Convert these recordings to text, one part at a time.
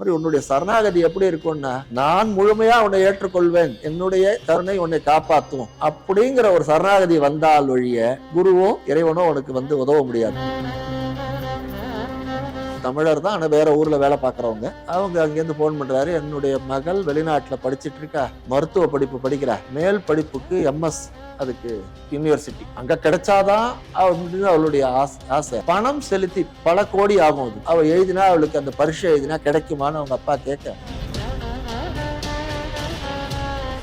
மாதிரி உன்னுடைய சரணாகதி எப்படி இருக்கும்னா நான் முழுமையா உன்னை ஏற்றுக்கொள்வேன். என்னுடைய கருணை உன்னை காப்பாற்றும் அப்படிங்கிற ஒரு சரணாகதி வந்தால் ஒழிய குருவோ இறைவனோ உனக்கு வந்து உதவ முடியாது. தமிழர் தான் ஆனால் வேற ஊரில் வேலை பார்க்குறவங்க. அவங்க அங்கேருந்து ஃபோன் பண்ணுறாரு என்னுடைய மகள் வெளிநாட்டில் படிச்சிட்டு இருக்கா மருத்துவ படிப்பு படிக்கிறா மேல் படிப்புக்கு எம்எஸ் அதுக்கு யூனிவர்சிட்டி அங்க கிடைச்சாதான் அப்படின்னு அவளுடைய ஆசை- ஆசை. பணம் செலுத்தி பல கோடி ஆகும் அது. அவள் எழுதினா அவளுக்கு அந்த பரீட்சை எழுதினா கிடைக்குமான்னு அவங்க அப்பா கேட்க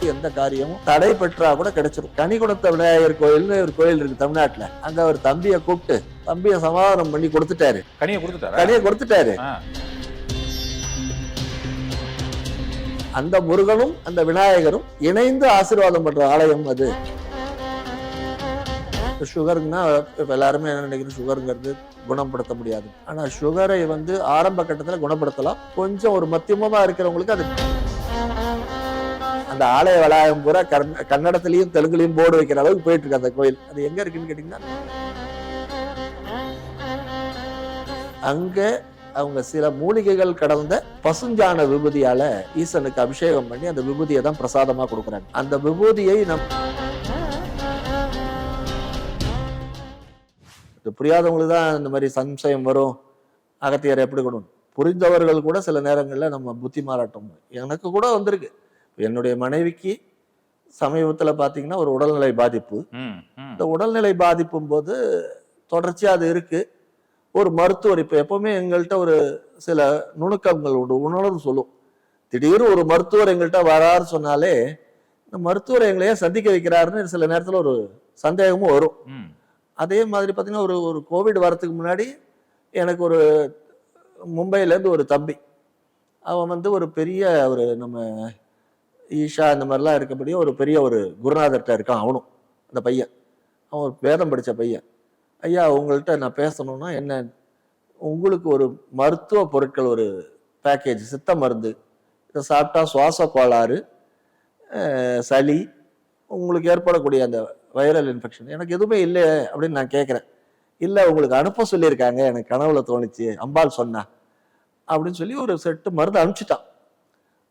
எந்த காரியமும் தடை பெற்றா கூட கிடைச்சிரும். கனிகுடத்த விநாயகர் கோயில்னு ஒரு கோயில் இருக்கு தமிழ்நாட்டுல. அங்க அவர் தம்பியை கூப்பிட்டு தம்பியை சமாதானம் பண்ணி கொடுத்துட்டாரு. கனியை கொடுத்துட்டாரா? கனியை கொடுத்துட்டாரு. ஆ. அந்த முருகனும் அந்த விநாயகரும் இணைந்து ஆசீர்வாதம் பண்ற ஆலயம் அது. சுகருங்கன்னா இப்ப எல்லாருமே என்ன நினைக்கிறோம்? சுகருங்கிறது குணப்படுத்த முடியாது. ஆனா சுகரை வந்து ஆரம்ப கட்டத்துல குணப்படுத்தலாம். கொஞ்சம் ஒரு மத்தியமமா இருக்கிறவங்களுக்கு அது அந்த ஆலய வளாகம் பூரா கர்ந- கன்னடத்திலயும் போர்டு வைக்கிற அளவுக்கு போயிட்டு இருக்கு அந்த கோயில். அது எங்க இருக்குன்னு கேட்டீங்கன்னா அங்க அவங்க சில மூலிகைகள் கடந்த பசுஞ்சான விபூதியால ஈசனுக்கு அபிஷேகம் பண்ணி அந்த விபூதியை தான் பிரசாதமா கொடுக்குறாங்க. அந்த விபூதியை நம் புரியாதவங்களுக்கு தான் இந்த மாதிரி சம்சயம் வரும். அகத்தியரை எப்படி கொடுக்கணும்? புரிந்தவர்கள் கூட சில நேரங்களில் நம்ம புத்தி மாறாட்டம் எனக்கு கூட வந்திருக்கு. என்னுடைய மனைவிக்கு சமீபத்தில் பார்த்தீங்கன்னா ஒரு உடல்நிலை பாதிப்பு. இந்த உடல்நிலை பாதிப்பும் போது தொடர்ச்சியா அது இருக்கு. ஒரு மருத்துவர் இப்போ எப்பவுமே எங்கள்கிட்ட ஒரு சில நுணுக்கங்கள் உண்டு. உணர்வு சொல்லும் திடீர்னு ஒரு மருத்துவர் எங்கள்கிட்ட வராரு சொன்னாலே இந்த மருத்துவர் எங்களையே சந்திக்க வைக்கிறாருன்னு சில நேரத்தில் ஒரு சந்தேகமும் வரும். அதே மாதிரி பார்த்தீங்கன்னா ஒரு ஒரு கோவிட் வரத்துக்கு முன்னாடி எனக்கு ஒரு மும்பையிலேருந்து ஒரு தம்பி. அவன் வந்து ஒரு பெரிய ஒரு நம்ம ஈஷா இந்த மாதிரிலாம் இருக்கக்கூடிய ஒரு பெரிய ஒரு குருநாதர்கிட்ட இருக்கான் அவனும் அந்த பையன். அவன் ஒரு வேதம் படித்த பையன். ஐயா உங்கள்கிட்ட நான் பேசணும்னா என்ன? உங்களுக்கு ஒரு மருத்துவ பொருட்கள் ஒரு பேக்கேஜ் சித்த மருந்து இதை சாப்பிட்டா சுவாச கோளாறு சளி உங்களுக்கு ஏற்படக்கூடிய அந்த வைரல் இன்ஃபெக்ஷன் எனக்கு எதுவுமே இல்லை அப்படின்னு நான் கேட்குறேன். இல்லை உங்களுக்கு அனுப்ப சொல்லியிருக்காங்க எனக்கு கனவுல தோணுச்சு அம்பாள் சொன்னா அப்படின்னு சொல்லி ஒரு செட்டு மருந்து அனுப்பிச்சிட்டான்.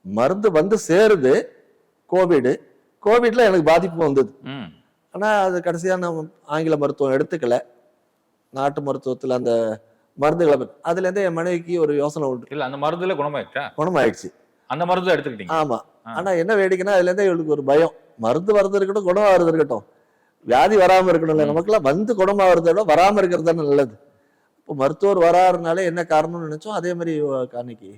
மருந்து வந்து சேருது கோவிடு கோவிட்ல எனக்கு பாதிப்பு வந்தது. ஆனால் அது கடைசியாக நான் ஆங்கில மருத்துவம் எடுத்துக்கல. நாட்டு மருத்துவத்தில் அந்த மருந்துகளை அதுலேருந்தே என் மனைவிக்கு ஒரு யோசனை உண்டு. இல்ல அந்த மருந்துல குணமாயிடுச்சா? குணமாயிடுச்சு. அந்த மருந்து எடுத்துக்கிட்டீங்க. ஆமா. ஆ. ஆனா என்ன வேடிக்கைன்னா அதுலேருந்தே இவளுக்கு ஒரு பயம். மருந்து வரது இருக்கட்டும் குணம் வரது இருக்கட்டும். வியாதி வராம இருக்கணும்ல ம். நமக்குலாம் வந்து குணமாகறத விட வராம இருக்கிறது தானே நல்லது. இப்போ மருத்துவர் வராருனாலே என்ன காரணம்னு நினைச்சோம் அதே மாதிரி அன்னைக்கு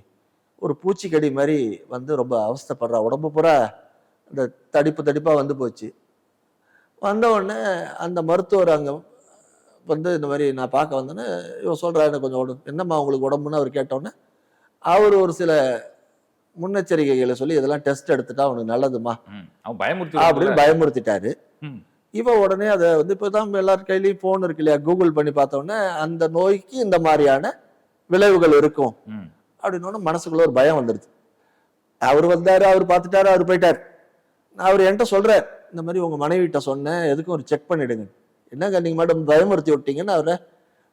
ஒரு பூச்சிக்கடி மாதிரி வந்து ரொம்ப அவஸ்தைப்படுறா. உடம்பு பூரா இந்த தடிப்பு தடிப்பா வந்து போச்சு. வந்த உடனே அந்த மருத்துவர் அங்க வந்து இந்த மாதிரி நான் பார்க்க வந்தேன்னு இவன் சொல்றா எனக்கு கொஞ்சம் உடம்பு என்னம்மா உங்களுக்கு உடம்புன்னு அவர் கேட்டோன்னே அவர் ஒரு சில முன்னெச்சரிக்கைகளை சொல்லி இதெல்லாம் டெஸ்ட் எடுத்துட்டா அவனுக்கு நல்லதுமா? பயமுறுத்தி அப்படின்னு பயமுறுத்திட்டாரு. இவ உடனே அதை வந்து இப்போதான் எல்லார் கையிலயும் போன் இருக்கு இல்லையா? கூகுள் பண்ணி பார்த்த உடனே அந்த நோய்க்கு இந்த மாதிரியான விளைவுகள் இருக்கும். ம். அப்படின்னு மனசுக்குள்ள ஒரு பயம் வந்துடுது அவர் வந்தாரு அவர் பார்த்துட்டாரு அவர் போயிட்டார். அவர் என்கிட்ட சொல்றார் இந்த மாதிரி உங்க மனைவிட்ட சொன்னேன் எதுக்கும் ஒரு செக் பண்ணிடுங்க. என்னங்க நீங்க மேடம் பயமுறுத்தி விட்டீங்கன்னு அவரை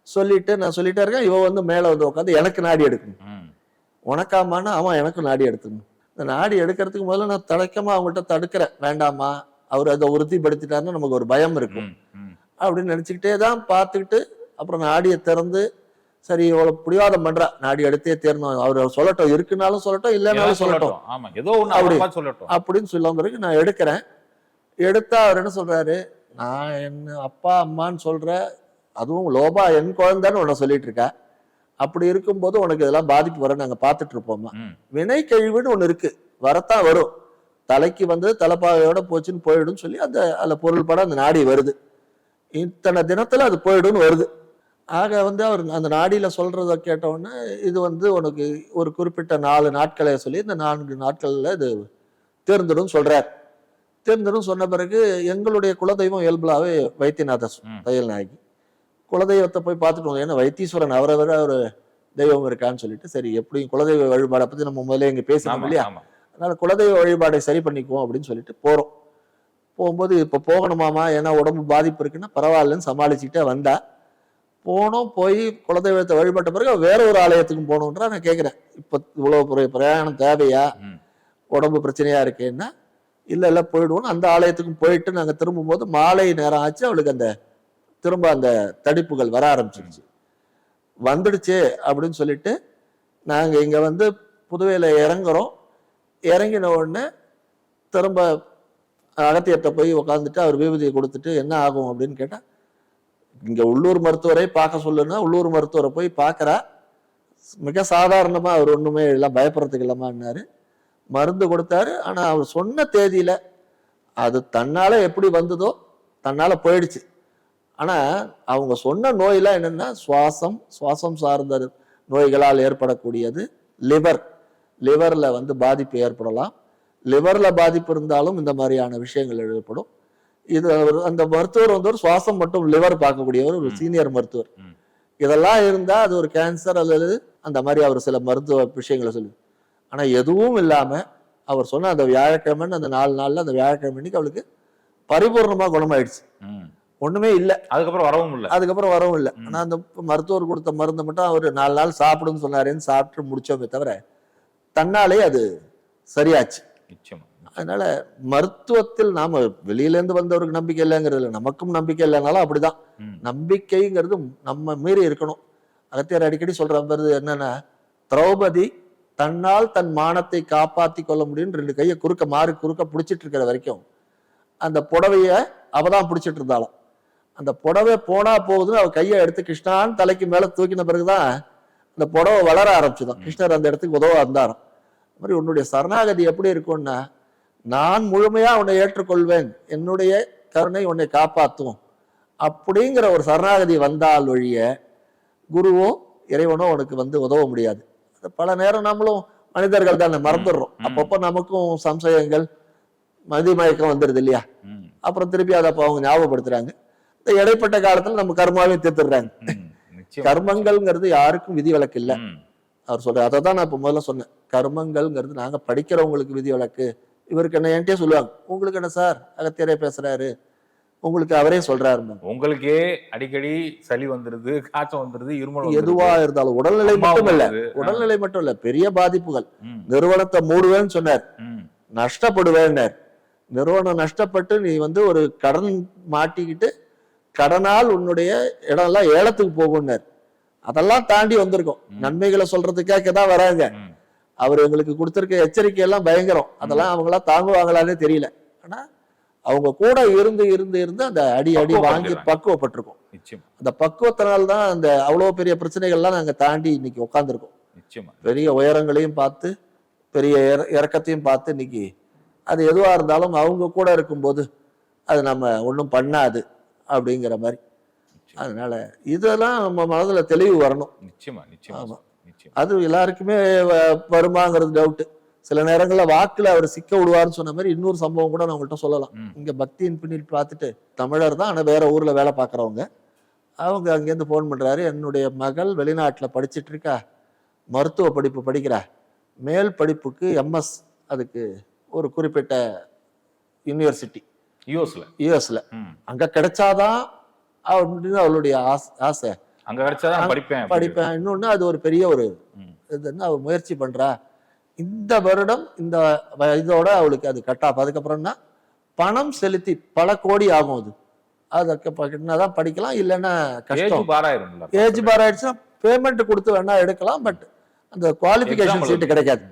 சொல்லிட்டு நான் சொல்லிட்டே இருக்கேன். இவ வந்து மேல வந்து உட்காந்து எனக்கு நாடி எடுக்கணும். உனக்காமான்னா அவன் எனக்கும் நாடி எடுத்துக்கணும். இந்த நாடி எடுக்கிறதுக்கு முதல்ல நான் தடக்கமா அவங்கள்ட்ட தடுக்கிறேன். வேண்டாமா? அவர் அதை உறுதிப்படுத்திட்டாருன்னா நமக்கு ஒரு பயம் இருக்கும். அப்படின்னு நினச்சிக்கிட்டே தான் பார்த்துக்கிட்டு அப்புறம் நாடியை திறந்து சரி இவ்வளோ பிடிவாதம் பண்றா நாடி எடுத்தே தேரணும். அவர் சொல்லட்டும். இருக்குனாலும் சொல்லட்டும் இல்லைனாலும் சொல்லட்டும். ஆமா ஏதோ. அப்புறமா சொல்லட்டும். அப்படின்னு சொல்ல பிறகு நான் எடுக்கிறேன். எடுத்தா அவர் என்ன சொல்றாரு? நான் என்ன அப்பா அம்மான்னு சொல்ற அதுவும் லோபா என் குழந்தைன்னு உன்னை சொல்லிட்டு இருக்கா. அப்படி இருக்கும்போது உனக்கு இதெல்லாம் பாதிப்பு வர நாங்க பார்த்துட்டு இருப்போமா. வினை கழிவுன்னு ஒண்ணு இருக்கு. வரத்தான் வரும். தலைக்கு வந்து தலைப்பாகையோட போச்சுன்னு போயிடும்னு சொல்லி அந்த அதுல பொருள் பட அந்த நாடி வருது. இத்தனை தினத்துல அது போயிடும்னு வருது. ஆக வந்து அவர் அந்த நாடியில சொல்றத கேட்ட உடனே இது வந்து உனக்கு ஒரு குறிப்பிட்ட நாலு நாட்களை சொல்லி இந்த நான்கு நாட்கள்ல இது தேர்ந்துடும் சொல்றார். தேர்ந்துடும் சொன்ன பிறகு எங்களுடைய குலதெய்வம் இயல்புலாவே வைத்தியநாத ம். தையல் நாயகி. குலதெய்வத்தை போய் பார்த்துட்டு வந்தோம் ஏன்னா வைத்தீஸ்வரன் அவரை விட ஒரு தெய்வம் இருக்கான்னு சொல்லிட்டு சரி எப்படியும் குலதெய்வ வழிபாடை பத்தி நம்ம முதல்ல இங்க பேசணும் இல்லையா? அதனால குலதெய்வ வழிபாடை சரி பண்ணிக்குவோம் அப்படின்னு சொல்லிட்டு போறோம். போகும்போது இப்ப போகணுமாமா? ஏன்னா உடம்பு பாதிப்பு இருக்குன்னா பரவாயில்லன்னு சமாளிச்சுக்கிட்டே வந்தா போனோம் போய் குலதெய்வத்தை வழிபட்ட பிறகு வேற ஒரு ஆலயத்துக்கும் போகணுன்றா நான் கேட்குறேன் இப்போ இவ்வளோ பெரிய பிரயாணம் தேவையா. உடம்பு பிரச்சனையா இருக்கேன்னா? இல்லை இல்லை போயிடுவோம் அந்த ஆலயத்துக்கும் போயிட்டு நாங்கள் திரும்பும்போது மாலை நேரம் ஆச்சு அவளுக்கு அந்த திரும்ப அந்த தடிப்புகள் வர ஆரம்பிச்சிருச்சு. வந்துடுச்சு அப்படின்னு சொல்லிட்டு நாங்கள் இங்கே வந்து புதுவையில் இறங்குறோம். இறங்கின உடனே திரும்ப அகத்தியர்கிட்ட போய் உட்காந்துட்டு அவர் விபூதியை கொடுத்துட்டு என்ன ஆகும் அப்படின்னு கேட்டால் இங்கே உள்ளூர் மருத்துவரை பார்க்க சொல்லுன்னா உள்ளூர் மருத்துவரை போய் பார்க்குறா. மிக சாதாரணமாக அவர் ஒன்றுமே இல்லை பயப்படுறதுக்கு இல்லாமான்னாரு மருந்து கொடுத்தாரு. ஆனால் அவர் சொன்ன தேதியில் அது தன்னால் எப்படி வந்ததோ தன்னால் போயிடுச்சு. ஆனால் அவங்க சொன்ன நோயெல்லாம் என்னென்னா சுவாசம் சுவாசம் சார்ந்த நோய்களால் ஏற்படக்கூடியது லிவர். லிவரில் வந்து பாதிப்பு ஏற்படலாம். லிவரில் பாதிப்பு இருந்தாலும் இந்த மாதிரியான விஷயங்கள் ஏற்படும் இது அவர் அந்த மருத்துவர் வந்து ஒரு சுவாசம் மற்றும் லிவர் பார்க்கக்கூடியவர் ஒரு. சீனியர் மருத்துவர். இதெல்லாம் இருந்தா அது ஒரு கேன்சர் அல்லது அந்த மாதிரி அவர் சில மருத்துவ விஷயங்களை சொல்லு ஆனா எதுவும் இல்லாம அவர் சொன்ன அந்த வியாழக்கிழமைன்னு அந்த நாலு நாள்ல அந்த வியாழக்கிழமை அன்னைக்கு அவளுக்கு பரிபூர்ணமா குணமாயிடுச்சு. ஒண்ணுமே இல்ல அதுக்கப்புறம் வரவும் இல்ல அதுக்கப்புறம் வரவும் இல்லை. ஆனா அந்த மருத்துவர் கொடுத்த மருந்தை மட்டும் அவர் நாலு நாள் சாப்பிடுன்னு சொன்னாரேன்னு சாப்பிட்டு முடிச்சோமே தவிர தன்னாலே அது சரியாச்சு நிச்சயமா அதனால மருத்துவத்தில் நாம வெளியில இருந்து வந்தவருக்கு நம்பிக்கை இல்லைங்கிறது இல்லை. நமக்கும் நம்பிக்கை இல்லைனாலும் அப்படிதான். நம்பிக்கைங்கிறது நம்ம மீறி இருக்கணும். அகத்தியர் அடிக்கடி சொல்ற வருது என்னன்னா திரௌபதி தன்னால் தன் மானத்தை காப்பாத்தி கொள்ள முடியும்னு ரெண்டு கையை குறுக்க மாறி குறுக்க பிடிச்சிட்டு இருக்கிற வரைக்கும் அந்த புடவைய அவ தான் பிடிச்சிட்டு இருந்தாலும் அந்த புடவை போனா போகுதுன்னு அவ கையை எடுத்து கிருஷ்ணான்னு தலைக்கு மேல தூக்கின பிறகுதான் அந்த புடவை வளர ஆரம்பிச்சுதான். கிருஷ்ணர் அந்த இடத்துக்கு உதவ அது மாதிரி உன்னுடைய சரணாகதி எப்படி இருக்கும்னா நான் முழுமையா உன்னை ஏற்றுக்கொள்வேன். என்னுடைய கருணை உன்னை காப்பாற்றும் அப்படிங்கிற ஒரு சரணாகதி வந்தால் ஒழிய குருவோ இறைவனோ உனக்கு வந்து உதவ முடியாது. பல நேரம் நம்மளும் மனிதர்கள் தானே மறந்துடுறோம். அப்பப்போ நமக்கும் சம்சயங்கள் மதி மயக்கம் வந்துடுது இல்லையா. அப்புறம் திருப்பி அதை அப்போ அவங்க ஞாபகப்படுத்துறாங்க. இந்த இடைப்பட்ட காலத்துல நம்ம கர்மாவையும் தீர்த்துடுறாங்க. கர்மங்கள்ங்கிறது யாருக்கும் விதிவிலக்கு இல்லை. ம். அவர் சொல்ற அதை தான் நான் இப்போ முதல்ல சொன்னேன். கர்மங்கள்ங்கிறது நாங்க படிக்கிறவங்களுக்கு விதிவிலக்கு இவருக்கு என்ன என்கிட்டயே சொல்லுவாங்க உங்களுக்கு என்ன சார் அகத்தியரே பேசுறாரு உங்களுக்கு அவரே சொல்றாரு உங்களுக்கே அடிக்கடி சளி வந்துருது காய்ச்சல் வந்துருது இருமல். எதுவா இருந்தாலும் உடல்நிலை மட்டும் இல்ல. உடல்நிலை மட்டும் இல்ல பெரிய பாதிப்புகள். நிறுவனத்தை மூடுவேன்னு சொன்னார். நஷ்டப்படுவேன்னார் நிறுவனம் நஷ்டப்பட்டு நீ வந்து ஒரு கடன் மாட்டிக்கிட்டு கடனால் உன்னுடைய இடம்லாம் ஏலத்துக்கு போகும்னார் அதெல்லாம் தாண்டி வந்திருக்கோம். நன்மைகளை சொல்றதுக்காக தான் வராங்க. அவர் எங்களுக்கு கொடுத்திருக்க எச்சரிக்கை எல்லாம் பயங்கரம். அதெல்லாம் அவங்களா தாங்குவாங்களானே தெரியல. ஆனா அவங்க கூட இருந்து இருந்து இருந்து அந்த அடி அடி வாங்கி. பக்குவப்பட்டிருக்கோம். அந்த பக்குவத்தினால தான் அந்த அவ்வளவு பெரிய பிரச்சனைகள்லாம் நாங்க தாண்டி இன்னைக்கு உட்காந்துருக்கோம் பெரிய உயரங்களையும் பார்த்து பெரிய இற- இறக்கத்தையும் பார்த்து இன்னைக்கு அது எதுவா இருந்தாலும் அவங்க கூட இருக்கும்போது அது நம்ம ஒன்றும் பண்ணாது அப்படிங்கிற மாதிரி. அதனால இதெல்லாம் நம்ம மனதுல தெளிவு வரணும். நிச்சயமா. நிச்சயமா. அது எல்லாருக்குமே வருமாங்கிறது டவுட் சில நேரங்கள்ல வாக்குல அவர் சிக்க விடுவார்னு சொன்ன மாதிரி இன்னொரு சம்பவம் கூட நான் உங்கள்கிட்ட சொல்லலாம். இங்க பக்தியின் பின்னில் பார்த்துட்டு தமிழர் தான் ஆனா வேற ஊர்ல வேலை பார்க்குறவங்க. அவங்க அங்கேருந்து ஃபோன் பண்றாரு என்னுடைய மகள் வெளிநாட்டுல படிச்சிட்டு இருக்கா? மருத்துவ படிப்பு படிக்கிறா? மேல் படிப்புக்கு எம்எஸ் அதுக்கு ஒரு குறிப்பிட்ட யூனிவர்சிட்டி யூஎஸ்ல யூஎஸ்ல. அங்க கிடைச்சாதான் அப்படின்னு அவளுடைய ஆசை ஆசை. அங்க கிடைச்சாதான் படிப்பேன். படிப்பேன். இன்னொன்னு அது ஒரு பெரிய ஒரு. இதுன்னு அவ முயற்சி பண்றா. இந்த வருடம் இந்த இதோட அவளுக்கு அது கட் ஆஃப் அதுக்கப்புறம்னா பணம் செலுத்தி பல கோடி ஆகும் அது. அதுக்கு தான் படிக்கலாம் இல்லைன்னா கஷ்டம். ஏஜ் பார் ஆயிடுச்சுன்னா பேமெண்ட் கொடுத்து வேணா எடுக்கலாம் பட் அந்த குவாலிஃபிகேஷன் சீட்டு. கிடைக்காது.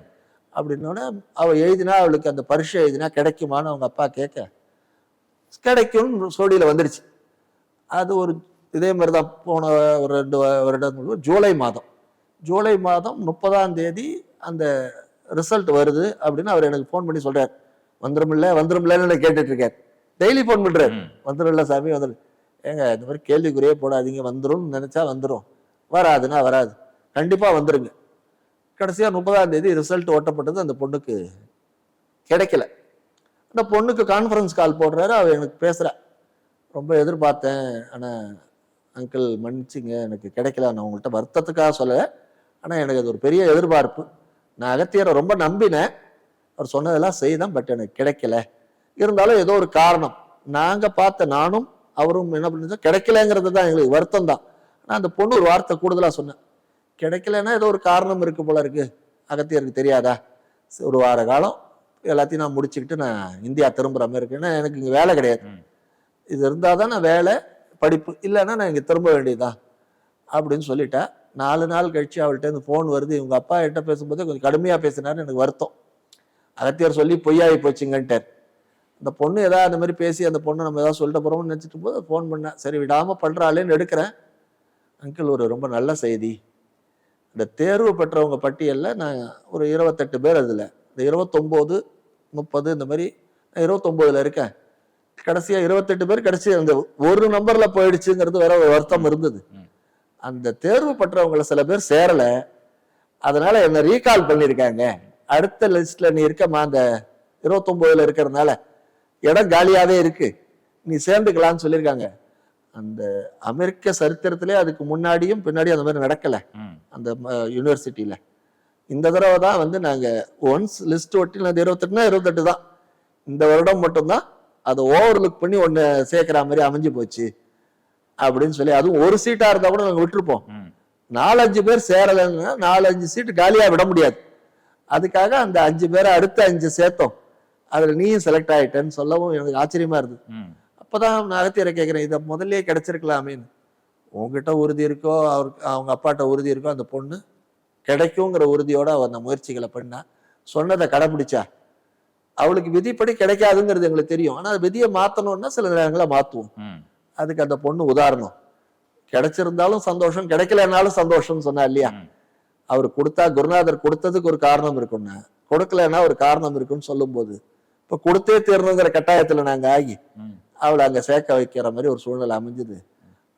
அப்படின்னோடனே அவ எழுதினா அவளுக்கு அந்த பரீட்சை எழுதினா கிடைக்குமான்னு அவங்க அப்பா கேட்க கிடைக்கும் சோடியில வந்துடுச்சு. அது ஒரு இதே மாதிரி தான் போன ஒரு ரெண்டு வ- வருடம் ஜூலை மாதம். ஜூலை மாதம் முப்பதாம் தேதி அந்த ரிசல்ட் வருது அப்படின்னு அவர் எனக்கு ஃபோன் பண்ணி சொல்றாரு. வந்துருமில்ல வந்துருமில்லன்னு கேட்டுட்டு இருக்காரு டெய்லி ஃபோன் பண்றாரு. ம். வந்துரும்ல சாமி வந்துடும் ஏங்க இந்த மாதிரி கேள்விக்குறியே போடாதீங்க வந்துரும்னு நினைச்சா வந்துரும். வராதுன்னா வராது. கண்டிப்பா வந்துருங்க. கடைசியா முப்பதாம் தேதி ரிசல்ட் ஓட்டப்பட்டது அந்த பொண்ணுக்கு கிடைக்கல. அந்த பொண்ணுக்கு கான்ஃபரன்ஸ் கால் போடுறாரு அவ எனக்கு பேசுறா ரொம்ப எதிர்பார்த்தேன் ஆனா அங்கிள் மன்னிச்சிங்க எனக்கு கிடைக்கல. நான் உங்கள்கிட்ட வருத்தத்துக்காக சொல்லலை. ஆனா எனக்கு அது ஒரு பெரிய எதிர்பார்ப்பு. நான் அகத்தியரை ரொம்ப நம்பினேன். அவர் சொன்னதெல்லாம் செய்தேன் பட் எனக்கு கிடைக்கல. இருந்தாலும் ஏதோ ஒரு காரணம். நாங்க பார்த்த நானும் அவரும் என்ன பண்ணிச்சோம் கிடைக்கலங்கிறது தான் எங்களுக்கு வருத்தம் தான். ஆனா அந்த பொண்ணு ஒரு வார்த்தை கூடுதலா சொன்னேன். கிடைக்கலன்னா ஏதோ ஒரு காரணம் இருக்கு போல இருக்கு. அகத்தியருக்கு தெரியாதா? ஒரு வார காலம் எல்லாத்தையும் நான் முடிச்சுக்கிட்டு நான் இந்தியா திரும்புற மாதிரி இருக்கு ஏன்னா எனக்கு இங்க வேலை கிடையாது. இது இருந்தால் தான் நான் வேலை. படிப்பு இல்லைன்னா நான் இங்கே திரும்ப வேண்டியதா அப்படின்னு சொல்லிட்டேன். நாலு நாள் கழிச்சு அவள்கிட்ட இருந்து ஃபோன் வருது. இவங்க அப்பா என்கிட்ட பேசும்போதே கொஞ்சம் கடுமையாக பேசினாருன்னு எனக்கு வருத்தம். அகத்தியார் சொல்லி பொய்யாகி போச்சுங்கன்ட்டார். அந்த பொண்ணு ஏதாவது அந்த மாதிரி பேசி அந்த பொண்ணை நம்ம ஏதாவது சொல்லிட்டு போகிறோம்னு நினச்சிட்டு போது ஃபோன் பண்ணேன். சரி விடாமல் பண்ணுறாளேன்னு எடுக்கிறேன். அங்கிள் ஒரு ரொம்ப நல்ல செய்தி. இந்த தேர்வு பெற்றவங்க பட்டியலில் நான் ஒரு இருபத்தெட்டு பேர் அதில். இந்த இருபத்தொம்போது முப்பது இந்த மாதிரி நான் இருபத்தொம்போதில் இருக்கேன். கடைசியா இருபத்தெட்டு பேர் கடைசி அந்த ஒரு நம்பர்ல போயிடுச்சுங்கிறது வேற ஒரு வருத்தம் இருந்தது. அந்த தேர்வு பெற்றவங்கள சில பேர் சேரல. அதனால என்ன ரீகால் பண்ணிருக்காங்க அடுத்த லிஸ்ட்ல நீ இருக்கமா? அந்த இருபத்தொன்பதுல இருக்கிறதுனால இடம் காலியாவே இருக்கு. நீ சேர்ந்துக்கலாம்னு சொல்லியிருக்காங்க. அந்த அமெரிக்க சரித்திரத்திலே அதுக்கு முன்னாடியும் பின்னாடியும் அந்த மாதிரி நடக்கல. அந்த யூனிவர்சிட்டியில இந்த தடவை தான் வந்து நாங்க ஒன்ஸ் லிஸ்ட் ஒட்டி இருபத்தெட்டுனா இருபத்தெட்டு தான். இந்த வருடம் மட்டும்தான் அதை ஓவர் லுக் பண்ணி ஒன்னு சேர்க்கிற மாதிரி அமைஞ்சு போச்சு அப்படின்னு சொல்லி அதுவும் ஒரு சீட்டா இருந்தா கூட நாங்க விட்டுருப்போம். நாலஞ்சு பேர் சேரலைன்னா நாலஞ்சு சீட்டு காலியா விட முடியாது. அதுக்காக அந்த அஞ்சு பேரை அடுத்த அஞ்சு சேர்த்தோம். அதுல நீயும் செலக்ட் ஆயிட்டேன்னு சொல்லவும் எனக்கு ஆச்சரியமா இருந்தது. அப்பதான் நான் அகத்தியரை கேட்கிறேன் இதை முதல்லயே கிடைச்சிருக்கலாமேன்னு உங்ககிட்ட உறுதி இருக்கோ அவருக்கு அவங்க அப்பாட்ட உறுதி இருக்கோ அந்த பொண்ணு கிடைக்குங்கிற உறுதியோட அவ அந்த முயற்சிகளை பண்ணா. சொன்னதை கடைபிடிச்சா அவளுக்கு விதிப்படி கிடைக்காதுங்கிறது எங்களுக்கு தெரியும். ஆனா விதியை மாத்தணும்னா சில நேரங்களை மாத்துவோம். ம். அதுக்கு அந்த பொண்ணு உதாரணம். கிடைச்சிருந்தாலும் சந்தோஷம் கிடைக்கலனாலும் சந்தோஷம்னு சொன்னா இல்லையா. அவர் கொடுத்தா குருநாதர் கொடுத்ததுக்கு ஒரு காரணம் இருக்கும்னா. கொடுக்கலன்னா ஒரு காரணம் இருக்குன்னு சொல்லும்போது இப்ப கொடுத்தே தீரணுங்கிற கட்டாயத்துல நாங்க ஆகி. அவளை அங்க சேர்க்க வைக்கிற மாதிரி ஒரு சூழ்நிலை அமைஞ்சுது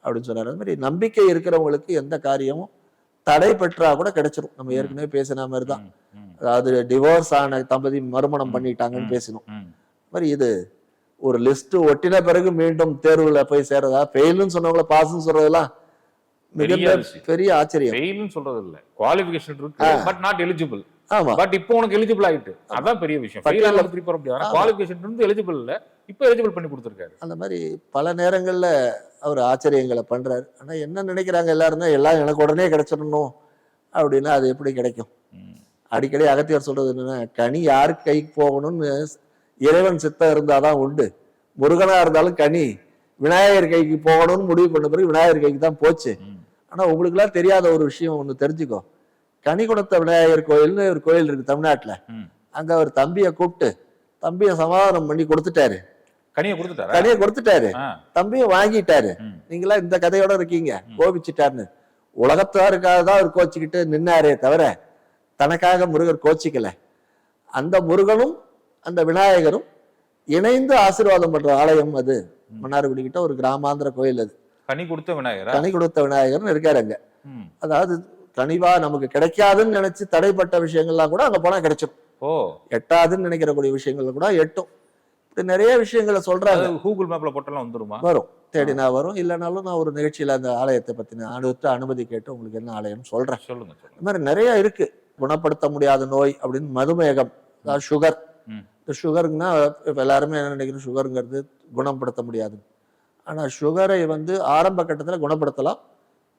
அப்படின்னு சொன்னாரு. அது மாதிரி நம்பிக்கை இருக்கிறவங்களுக்கு எந்த காரியமும் தடை பெற்றா கூட கிடைச்சிரும். நம்ம ஏற்கனவே பேசின மாதிரி தான். அதாவது டிவோர்ஸ் ஆன தம்பதி மறுமணம். பண்ணிட்டாங்கன்னு ம். பேசினோம். ம். மாதிரி இது ஒரு லிஸ்ட் ஒட்டின பிறகு மீண்டும் தேர்வுல போய் சேரதா ஃபெயில்னு சொன்னவங்கள பாஸ்ன்னு சொல்றதெல்லாம் விஷயம். பெரிய ஆச்சரியம். ஃபெயில்னு சொல்றது இல்ல குவாலிஃபிகேஷன் இருக்கு பட் நாட் எலிஜிபிள் ஆமா. பட் இப்போ உனக்கு எலிஜிபிள் ஆயிட்டு. அதான் பெரிய விஷயம். ஃபெயில் ஆனது திருப்பி வர முடியாது. குவாலிஃபிகேஷன் இருந்து எலிஜிபிள் இல்ல இப்போ எலிஜிபிள் பண்ணி கொடுத்துருக்காரு. அந்த மாதிரி பல நேரங்கள்ல அவர் ஆச்சரியங்களை பண்றாரு. ஆனா என்ன நினைக்கிறாங்க எல்லாருமே? எல்லாம் எனக்கு உடனே கிடைச்சிடணும். அப்படின்னா அது எப்படி கிடைக்கும். அடிக்கடி அகத்தியர் சொல்றது என்னன்னா கனி யாருக்கு கைக்கு போகணும்னு இறைவன் சித்தம் இருந்தாதான் உண்டு முருகனா இருந்தாலும் கனி விநாயகர் கைக்கு போகணும்னு முடிவு பண்ண பிறகு விநாயகர் கைக்கு தான் போச்சு. ஆனா உங்களுக்குலாம் தெரியாத ஒரு விஷயம் ஒண்ணு தெரிஞ்சுக்கோ கனி கொடுத்த விநாயகர் கோயில்னு ஒரு கோயில் இருக்கு தமிழ்நாட்டுல. அங்க அவர் தம்பியை கூப்பிட்டு தம்பியை சமாதானம் பண்ணி கொடுத்துட்டாரு கனியை கொடுத்துட்டாரா கனியை கொடுத்துட்டாரு. தம்பியை வாங்கிட்டாரு. நீங்களா இந்த கதையோட இருக்கீங்க. கோபிச்சுட்டாருன்னு உலகத்தாருக்காக தான் அவர் கோச்சிக்கிட்டு நின்னாரே தவிர தனக்காக முருகர் கோச்சிக்கல. அந்த முருகனும் அந்த விநாயகரும் இணைந்து ஆசீர்வாதம் பண்ற ஆலயம் அது. மன்னார்குடி கிட்ட ஒரு கிராமாந்திர கோயில் அது. கனி கொடுத்த விநாயகரா? கனி கொடுத்த விநாயகர்னு இருக்காரு அங்க. அதாவது கனிவா நமக்கு கிடைக்காதுன்னு நினைச்சு தடைப்பட்ட விஷயங்கள்லாம் கூட அங்க போனா கிடைச்சிடும் ஓ. எட்டாதுன்னு நினைக்கிறக்கூடிய விஷயங்கள் கூட எட்டும். இப்படி நிறைய விஷயங்களை சொல்றாங்க. அது கூகுள் மேப்ல போட்டெல்லாம் வந்துருமா? வரும். தேடினா வரும். இல்லைனாலும் நான் ஒரு நிகழ்ச்சியில அந்த ஆலயத்தை பத்தின அடுத்த அனுமதி கேட்டு உங்களுக்கு என்ன ஆலயம்னு சொல்றேன். சொல்லுங்க. இந்த மாதிரி நிறைய இருக்கு. குணப்படுத்த முடியாத நோய் அப்படின்னு மதுமேகம் அதாவது சுகர். இந்த சுகருங்கன்னா இப்ப எல்லாருமே என்ன நினைக்கிறோம்? சுகருங்கிறது குணப்படுத்த முடியாது. ஆனா சுகரை வந்து ஆரம்ப கட்டத்துல குணப்படுத்தலாம்.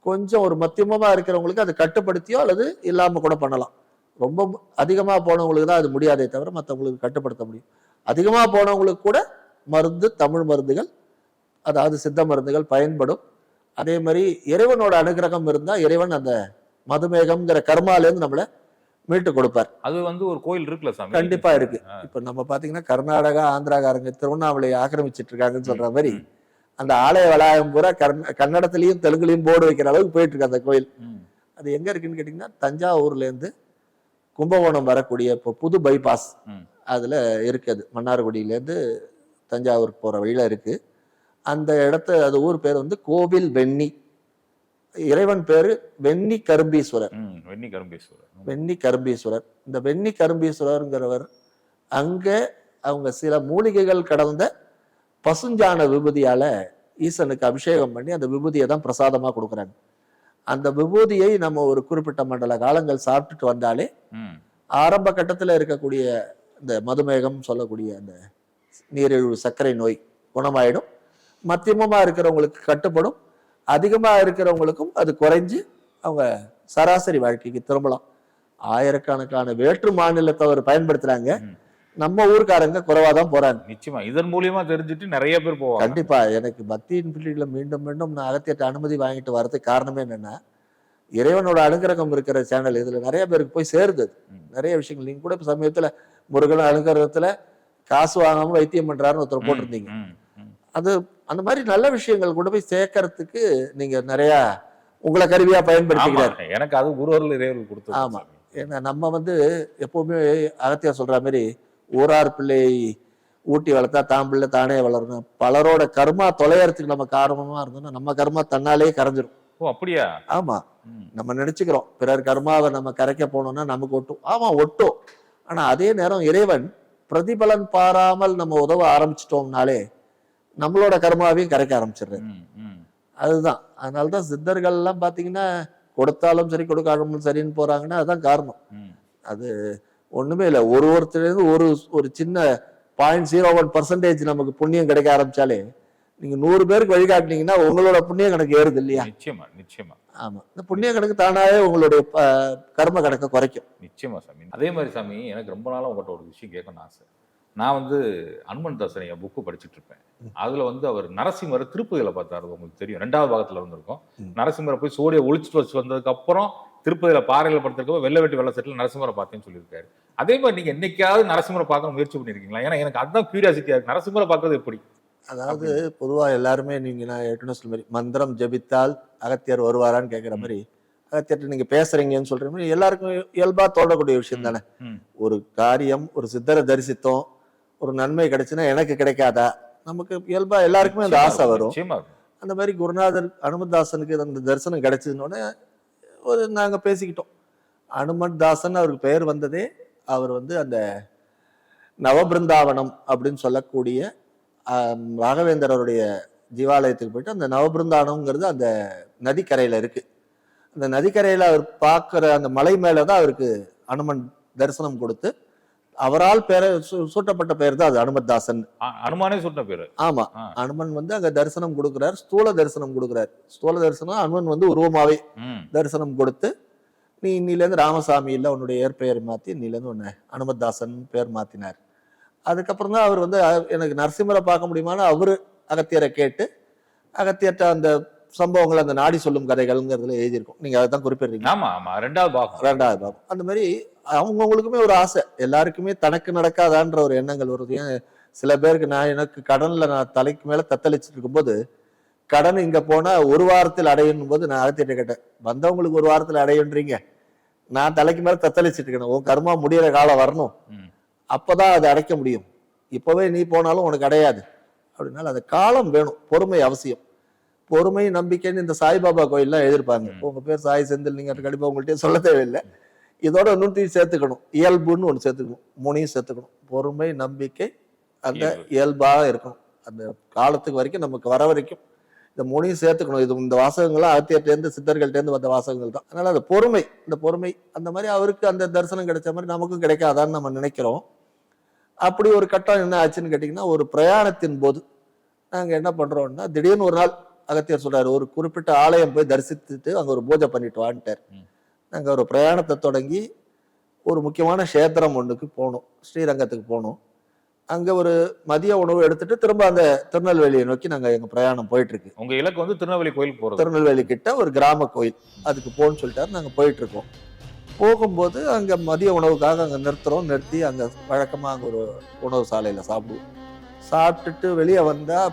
கொஞ்சம் ஒரு மத்தியமமா இருக்கிறவங்களுக்கு அதை கட்டுப்படுத்தியோ அல்லது இல்லாம கூட பண்ணலாம். ரொம்ப அதிகமா போனவங்களுக்கு தான் அது முடியாதே தவிர மற்றவங்களுக்கு கட்டுப்படுத்த முடியும். அதிகமா போனவங்களுக்கு கூட மருந்து தமிழ் மருந்துகள் அதாவது சித்த மருந்துகள் பயன்படும். அதே மாதிரி இறைவனோட அனுகிரகம் இருந்தா இறைவன் அந்த மதுமேகம்ங்கிற கர்மாலேருந்து நம்மளை மீட்டு கொடுப்பார் அது வந்து ஒரு கோயில் இருக்குல்ல சாமி கண்டிப்பா இருக்கு. இப்ப நம்ம பாத்தீங்கன்னா கர்நாடகா ஆந்திராக்காரங்க திருவண்ணாமலையை ஆக்கிரமிச்சிட்டு இருக்காங்கன்னு சொல்ற மாதிரி. அந்த ஆலய வளாகம் பூரா கன்னடத்திலையும் தெலுங்குலையும் போர்டு வைக்கிற அளவுக்கு போயிட்டு இருக்கு அந்த கோயில். அது எங்க இருக்குன்னு கேட்டீங்கன்னா தஞ்சாவூர்ல இருந்து கும்பகோணம் வரக்கூடிய இப்போ புது பைபாஸ். அதுல இருக்குது மன்னார்குடியிலேருந்து தஞ்சாவூருக்கு போற வழியில இருக்கு அந்த இடத்த அது ஊர் பேர் வந்து கோவில் வெண்ணி இறைவன் பேரு வெண்ணி கரும்பீஸ்வரர். வெண்ணி கரும்பேஸ்வரர். வெண்ணி கரும்பீஸ்வரர் இந்த வெண்ணி கரும்பீஸ்வரர்ங்கிறவர் அங்க அவங்க சில மூலிகைகள் கடந்த பசுஞ்சாண விபூதியால ஈசனுக்கு அபிஷேகம் பண்ணி அந்த விபூதியை தான் பிரசாதமா கொடுக்குறாங்க அந்த விபூதியை நம்ம ஒரு குறிப்பிட்ட மண்டல காலங்கள் சாப்பிட்டுட்டு வந்தாலே. ஆரம்ப கட்டத்துல இருக்கக்கூடிய இந்த மதுமேகம் சொல்லக்கூடிய அந்த நீரிழிவு சர்க்கரை நோய் குணமாயிடும் மத்தியமமா இருக்கிறவங்களுக்கு கட்டுப்படும் அதிகமாக இருக்கிறவங்களுக்கும் அது குறைஞ்சு அவங்க சராசரி வாழ்க்கைக்கு திரும்பலாம். ஆயிரக்கணக்கான வேற்று மாநிலத்தவர் பயன்படுத்துறாங்க. ம். நம்ம ஊர்க்காரங்க குறைவா தான் போறாங்க. நிச்சயமா. இதன் மூலியமா தெரிஞ்சுட்டு நிறைய பேர் போவாங்க. கண்டிப்பா. எனக்கு பக்தியின் பிள்ளைகளை மீண்டும் மீண்டும் நான் அகத்தியட்ட அனுமதி வாங்கிட்டு வரதுக்கு காரணமே என்னன்னா இறைவனோட அனுகிரகம் இருக்கிற சேனல் இதுல நிறைய பேருக்கு போய் சேருது. நிறைய விஷயங்கள். நீங்க கூட இப்ப சமயத்துல முருகன் அனுகிரகத்துல காசு வாங்காம வைத்தியம் பண்றாருன்னு ஒருத்தர் போட்டிருந்தீங்க. அது அந்த மாதிரி நல்ல விஷயங்கள் கூட போய் சேர்க்கறதுக்கு நீங்க நிறைய உங்களை கருவியா பயன்படுத்திக்கிறார். எனக்கு அது குருவர்கள் இறைவர்கள் கொடுத்தது ஆமா. ஏன்னா நம்ம வந்து எப்பவுமே அகத்தியார் சொல்ற மாதிரி ஊரார் பிள்ளை ஊட்டி வளர்த்தா தான் பிள்ளை தானே வளரணும். பலரோட கர்மா தொலையறதுக்கு நம்ம காரணமா இருந்தோம்னா நம்ம கர்மா தன்னாலே கரைஞ்சிரும். ஓ அப்படியா? ஆமா. நம்ம நினைச்சுக்கிறோம். பிறர் கர்மாவை நம்ம கரைக்க போனோம்னா நமக்கு ஒட்டும். ஆமா ஒட்டும். ஆனா அதே நேரம் இறைவன் பிரதிபலன் பாராமல் நம்ம உதவ ஆரம்பிச்சிட்டோம்னாலே நம்மளோட கர்மாவையும் கரைக்க ஆரம்பிச்சிடுறாரு. அதுதான். அதனாலதான் சித்தர்கள் எல்லாம் பாத்தீங்கன்னா கொடுத்தாலும் சரி கொடுக்காமலும் சரின்னு போறாங்கன்னா அதுதான் காரணம். அது ஒண்ணுமே இல்லை. ஒரு ஒருத்தருந்து ஒரு ஒரு சின்ன பாயிண்ட் ஜீரோ ஒன் பர்சன்டேஜ் நமக்கு புண்ணியம் கிடைக்க ஆரம்பிச்சாலே நீங்க நூறு பேருக்கு வழிகாட்டினீங்கன்னா உங்களோட புண்ணிய கணக்கு ஏறுது இல்லையா? நிச்சயமா நிச்சயமா. ஆமா. இந்த புண்ணிய கணக்கு தானாவே உங்களுடைய கர்ம கணக்கை குறைக்கும். நிச்சயமா சாமி. அதே மாதிரி சாமி எனக்கு ரொம்ப நாளா உங்கள்கிட்ட ஒரு விஷயம் கேட்கணும்னு ஆசை. நான் வந்து அனுமன் தாசன் என் புக்கு படிச்சுட்டு இருப்பேன் அதுல வந்து அவர் நரசிம்மரை திருப்பதியில பார்த்தாரு உங்களுக்கு தெரியும். ரெண்டாவது பாகத்துல இருந்திருக்கும் ம். நரசிம்மரை போய் சூரிய ஒளிச்சிட்டு வச்சு வந்ததுக்கு அப்புறம் திருப்பதியில பாறையில படுத்திருக்கப்போ வெள்ளை வெட்டி வெள்ள செட்டில் நரசிம்மரை பார்த்தேன்னு சொல்லியிருக்காரு. அதே மாதிரி நீங்க என்னைக்காவது நரசிம்மரை பார்க்க முயற்சி பண்ணிருக்கீங்களா? ஏன்னா எனக்கு அதுதான் கியூரியாசிட்டியா இருக்கு. நரசிம்மரை பார்க்கறது எப்படி? அதாவது பொதுவா எல்லாருமே நீங்க நான் ஏற்கனவே சொல்ல மாதிரி மந்திரம் ஜபித்தால் அகத்தியர் வருவாரான்னு கேட்குற மாதிரி அகத்தியர்கிட்ட நீங்க பேசுறீங்கன்னு சொல்ற மாதிரி எல்லாருக்கும் இயல்பா தோணக்கூடிய விஷயம் தானே. ஒரு காரியம் ஒரு சித்தரை தரிசித்தோம் ஒரு நன்மை கிடைச்சுன்னா எனக்கு கிடைக்காதா? நமக்கு இயல்பா எல்லாருக்குமே அந்த ஆசை வரும். அந்த மாதிரி குருநாதர் அனுமதாசனுக்கு அந்த தரிசனம் கிடைச்சதுனோட ஒரு நாங்க பேசிக்கிட்டோம். அனுமன் தாசன் அவருக்கு பெயர் வந்ததே அவர் வந்து அந்த நவபிருந்தாவனம் அப்படின்னு சொல்லக்கூடிய ராகவேந்தரருடைய ஜீவாலயத்துக்கு போயிட்டு அந்த நவபிருந்தாவனம்ங்கிறது அந்த நதிக்கரையில இருக்கு. அந்த நதிக்கரையில அவர் பார்க்குற அந்த மலை மேல தான் அவருக்கு அனுமன் தரிசனம் கொடுத்து அவரால் பெயர சூ- சூட்டப்பட்ட பெயர் தான் அது அனுமத்தாசன். அ- அனுமானே சொன்ன பேரு. ஆமா. அனுமன் வந்து அங்க தரிசனம் கொடுக்கிறார் ஸ்தூல தரிசனம் கொடுக்கிறார். ஸ்தூல தரிசனம் அனுமன் வந்து உருவமாவே. தரிசனம் கொடுத்து நீ இன்னிலேருந்து ராமசாமி இல்ல உன்னுடைய ஏற்பெயர் மாத்தி இன்னிலேருந்து உன்னை அனுமத்தாசன் பேர் மாத்தினார். அதுக்கப்புறம் தான் அவர் வந்து எனக்கு நரசிம்மரை பார்க்க முடியுமான்னு அவரு அகத்தியரை கேட்டு அகத்தியர்ட்ட அந்த சம்பவங்கள் அந்த நாடி சொல்லும் கதைகள்ங்கிறதுல எழுதியிருக்கும். நீங்க அதை தான் குறிப்பிடுறீங்க. ஆமா ஆமா. ரெண்டாவது பாகம். ரெண்டாவது பாகம். அந்த மாதிரி அவங்கவுங்களுக்குமே ஒரு ஆசை. எல்லாருக்குமே தனக்கு நடக்காதான்ற ஒரு எண்ணங்கள் வருது. ஏன்? சில பேருக்கு நான் எனக்கு கடன்ல நான் தலைக்கு மேல தத்தளிச்சுட்டு இருக்கும்போது கடன் இங்க போனா ஒரு வாரத்தில் அடையணும் போது நான் அகத்திட்ட கேட்டேன். வந்தவங்களுக்கு ஒரு வாரத்தில் அடையுன்றீங்க. நான் தலைக்கு மேல தத்தளிச்சுட்டு இருக்கேன் உன் கர்மா முடியிற காலம் வரணும். அப்பதான் அதை அடைக்க முடியும். இப்பவே நீ போனாலும் உனக்கு அடையாது. அப்படின்னால அந்த காலம் வேணும். பொறுமை அவசியம். பொறுமை நம்பிக்கைன்னு இந்த சாய்பாபா கோயில்லாம் எழுதியிருப்பாங்க ம். உங்க பேர் சாய் செந்தில் நீங்க கண்டிப்பா உங்கள்கிட்ட சொல்ல தேவையில்லை. இதோட இன்னொன்றையும் சேர்த்துக்கணும். இயல்புன்னு ஒன்று சேர்த்துக்கணும். மூணையும் சேர்த்துக்கணும். பொறுமை நம்பிக்கை அந்த இயல்பு. இயல்பாக இருக்கணும். அந்த காலத்துக்கு வரைக்கும் நமக்கு வர வரைக்கும் இந்த மூணையும் சேர்த்துக்கணும். இது இந்த வாசகங்கள்லாம் அகத்தியர்ட்டேருந்து சித்தர்கள்ட்டேருந்து வந்த வாசகங்கள் தான். அதனால அந்த பொறுமை இந்த பொறுமை அந்த மாதிரி அவருக்கு அந்த தரிசனம் கிடைச்ச மாதிரி நமக்கும் கிடைக்காதான்னு நம்ம நினைக்கிறோம். அப்படி ஒரு கட்டம் என்ன ஆச்சுன்னு கேட்டிங்கன்னா ஒரு பிரயாணத்தின் போது நாங்கள் என்ன பண்ணுறோம்னா திடீர்னு ஒரு நாள் அகத்தியர் சொல்றாரு ஒரு குறிப்பிட்ட ஆலயம் போய் தரிசித்துட்டு அங்கே ஒரு பூஜை பண்ணிட்டு வான்ட்டார். நாங்கள் ஒரு பிரயாணத்தை தொடங்கி ஒரு முக்கியமான க்ஷேத்திரம் ஒன்றுக்கு போனோம். ஸ்ரீரங்கத்துக்கு போனோம். அங்கே ஒரு மதிய உணவு எடுத்துட்டு திரும்ப அந்த திருநெல்வேலியை நோக்கி நாங்கள் எங்கள் பிரயாணம் போயிட்டு இருக்கு உங்க இலக்கு வந்து திருநெல்வேலி கோயிலுக்கு போறது. திருநெல்வேலி கிட்ட ஒரு கிராம கோயில். அதுக்கு போன்னு சொல்லிட்டாரு. நாங்கள் போயிட்டு இருக்கோம் போகும்போது அங்கே மதிய உணவுக்காக அங்கே நிறுத்துறோம். நிறுத்தி அங்கே வழக்கமாக அங்கே ஒரு உணவு சாலையில் சாப்பிடுவோம். சாப்பிட்டுட்டு வெளியே வந்தால்